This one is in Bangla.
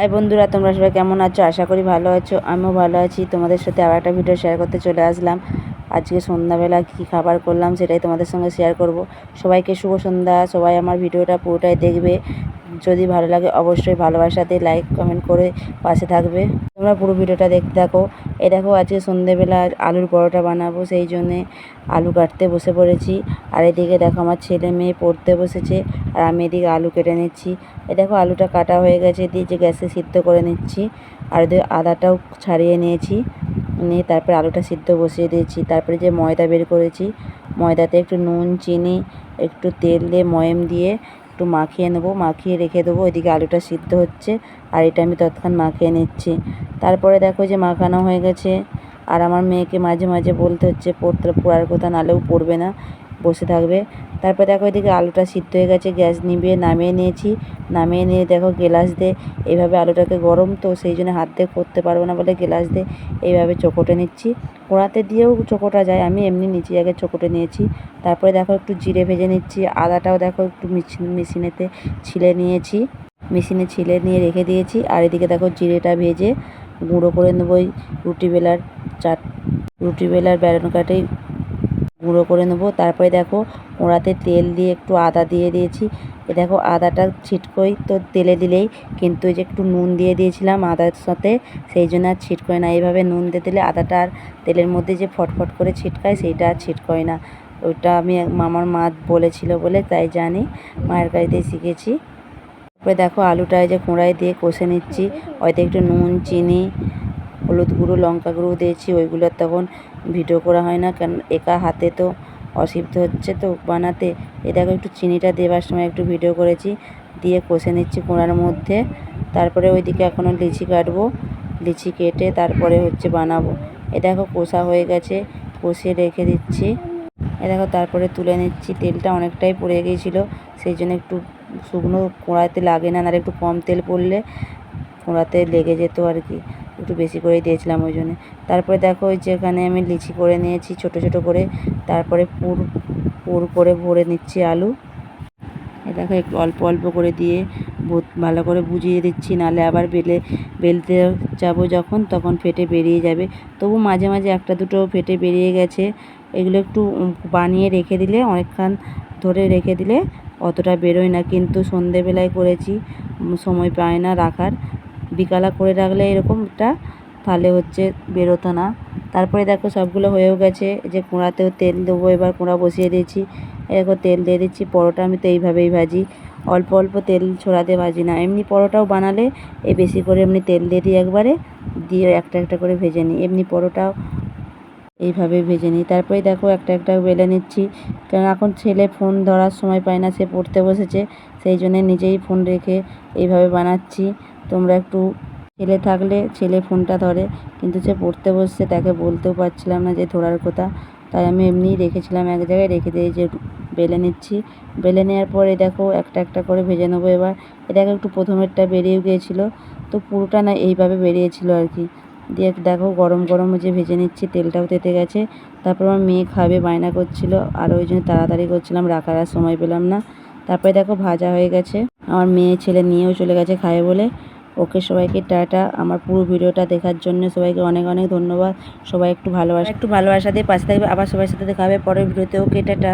হাই বন্ধুরা, তোমরা সবাই কেমন আছো? আশা করি ভালো আছো। আমিও ভালো আছি। তোমাদের সাথে আবার একটা ভিডিও শেয়ার করতে চলে আসলাম। আজকে সন্ধ্যাবেলা কী খাবার করলাম সেটাই তোমাদের সঙ্গে শেয়ার করব। সবাইকে শুভ সন্ধ্যা। সবাই আমার ভিডিওটা পুরোটাই দেখবে। যদি ভালো লাগে অবশ্যই ভালোবাসাতে লাইক কমেন্ট করে পাশে থাকবে। তোমরা পুরো ভিডিওটা দেখতে থাকো। এই দেখো আজকে সন্ধ্যেবেলা আলুর পরোটা বানাবো, সেই জন্যে আলু কাটতে বসে পড়েছি। আর এদিকে দেখো আমার ছেলে মেয়ে পড়তে বসেছে, আর আমি এদিকে আলু কেটে নিচ্ছি। এই দেখো আলুটা কাটা হয়ে গেছে, দিয়ে যে গ্যাসে সিদ্ধ করে নিচ্ছি। আর এদিকে আদাটাও ছাড়িয়ে নিয়েছি, নিয়ে তারপরে আলুটা সিদ্ধ বসিয়ে দিয়েছি। তারপরে যে ময়দা বের করেছি, ময়দাতে একটু নুন, চিনি, একটু তেল দিয়ে ময়েম দিয়ে একটু মাখিয়ে নেব, মাখিয়ে রেখে দেবো। ওইদিকে আলুটা সিদ্ধ হচ্ছে, আর এটা আমি তৎক্ষণ মাখিয়ে নিচ্ছি। তারপরে দেখো যে মাখানো হয়ে গেছে। আর আমার মেয়েকে মাঝে মাঝে বলতে হচ্ছে পড়তে পড়ার কথা নালেও পড়বে না। বসে থাকবে। তারপর দেখো এদিকে আলুটা সিদ্ধ হয়ে গেছে, গ্যাস নিভিয়ে নামিয়ে নিয়েছি। নামিয়ে নিয়ে দেখো গেলাস দিয়ে এইভাবে আলুটাকে গরম তো সেই জন্য হাত দিয়ে করতে পারব না বলে গেলাস দিয়ে এইভাবে চোকটে নিচ্ছি। কোড়াতে দিয়েও চোকোটা যায়, আমি এমনি নিচে আগে চোকটে নিয়েছি। তারপরে দেখো একটু জিরে ভেজে নিচ্ছি, আদাটাও দেখো একটু মেশিনেতে ছিলে নিয়েছি। মেশিনে ছিলে নিয়ে রেখে দিয়েছি, আর এদিকে দেখো জিরেটা ভেজে গুঁড়ো করে নেব ওই রুটি বেলার চাট, রুটি বেলার বেলন কাটেই গুঁড়ো করে নেব। তারপরে দেখো ওড়াতে তেল দিয়ে একটু আদা দিয়ে দিয়েছি। এ দেখো আদাটা ছিটকোই তো তেলে দিলেই, কিন্তু ওই যে একটু নুন দিয়ে দিয়েছিলাম আদার সাথে, সেই জন্য আর ছিটকোয় না। এইভাবে নুন দিয়ে দিলে আদাটা আর তেলের মধ্যে যে ফটফট করে ছিটকায়, সেইটা আর ছিটকোয় না। ওইটা আমি আমার মা বলেছিল বলে তাই জানি, মায়ের কাছে শিখেছি। তারপরে দেখো আলুটা যে কোঁড়ায় দিয়ে কষে নিচ্ছি। হয়তো একটু নুন, চিনি হলুদ গুঁড়ো, লঙ্কা গুঁড়ো দিয়েছি, ওইগুলো তখন ভিডিও করা হয় না কারণ একা হাতে তো অসুবিধা হচ্ছে তো বানাতে। এ দেখো একটু চিনিটা দেওয়ার সময় একটু ভিডিও করেছি, দিয়ে কষে নিচ্ছি কোঁড়ার মধ্যে। তারপরে ওইদিকে এখনও লিচি কাটবো, লিচি কেটে তারপরে হচ্ছে বানাবো। এ দেখো কষা হয়ে গেছে কষে রেখে দিচ্ছি। এ দেখো তারপরে তুলে নিচ্ছি, তেলটা অনেকটাই পড়ে গিয়েছিল, সেই জন্য একটু শুকনো কোঁড়াতে লাগে না আর একটু কম তেল পড়লে কোঁড়াতে লেগে যেত আর কি। একটু বেশি করে দিয়েছিলাম ওই জন্যে। তারপরে দেখো ওই যেখানে আমি লিচি করে নিয়েছি, ছোট ছোট করে। তারপরে পুর পুর করে ভরে নিচ্ছি আলু। এ দেখো একটু অল্প অল্প করে দিয়ে ভালো করে বুঝিয়ে দিচ্ছি নাহলে আবার বেলে, বেলতে যাব যখন, তখন ফেটে বেরিয়ে যাবে। তবু মাঝে মাঝে একটা দুটো ফেটে বেরিয়ে গেছে। এগুলো একটু বানিয়ে রেখে দিলে, অনেকক্ষণ ধরে রেখে দিলে অতটা বেরোয় না। কিন্তু সন্ধেবেলায় করেছি, সময় পায় না রাখার। বিকালা করে রাখলে এরকমটা তাহলে হচ্ছে বেরোতো না। তারপরে দেখো সবগুলো হয়েও গেছে। যে কুঁড়াতেও তেল দেবো, এবার কুঁড়া বসিয়ে দিয়েছি। এরকম তেল দিয়ে দিচ্ছি, পরোটা আমি তো এইভাবেই ভাজি। অল্প অল্প তেল ছড়াতে ভাজি না। এমনি পরোটাও বানালে এই বেশি করে এমনি তেল দিয়ে দিই একবারে, দিয়ে একটা একটা করে ভেজে নিই। এমনি পরোটাও এইভাবে ভেজে নিই। তারপরে দেখো একটা একটা বেলে নিচ্ছি। কারণ এখন ছেলে ফোন ধরার সময় পায় না, সে পড়তে বসেছে। সেই জন্যে নিজেই ফোন রেখে এইভাবে বানাচ্ছি। তোমরা একটু ছেলে থাকলে ছেলে ফোনটা ধরে, কিন্তু সে পড়তে বসছে তাকে বলতেও পারছিলাম না যে ধরার কথা। তাই আমি এমনিই রেখেছিলাম এক জায়গায়, রেখে দিয়ে যে বেলে নিচ্ছি। বেলে নেওয়ার পরে দেখো একটা একটা করে ভেজে নেব এবার। এ দেখো একটু প্রথমেরটা বেরিয়ে গিয়েছিল, তো পুরোটা না এইভাবে বেরিয়েছিলো আর কি। দিয়ে দেখো গরম গরম যে ভেজে নিচ্ছি, তেলটাও তেতে গেছে। তারপর আমার মেয়ে খাবে, বায়না করছিল, আর ওই জন্য তাড়াতাড়ি করছিলাম, রাখার আর সময় পেলাম না। তারপরে দেখো ভাজা হয়ে গেছে। আমার মেয়ে ছেলে নিয়েও চলে গেছে খাবে বলে। ওকে সবাইকে টাটা। আমার পুরো ভিডিওটা দেখার জন্য সবাইকে অনেক অনেক ধন্যবাদ। সবাই একটু ভালোবাসা একটু ভালোবাসা দিয়ে পাশে থাকবে। আবার সবার সাথে দেখা হবে পরের ভিডিওতে। Okay, tata.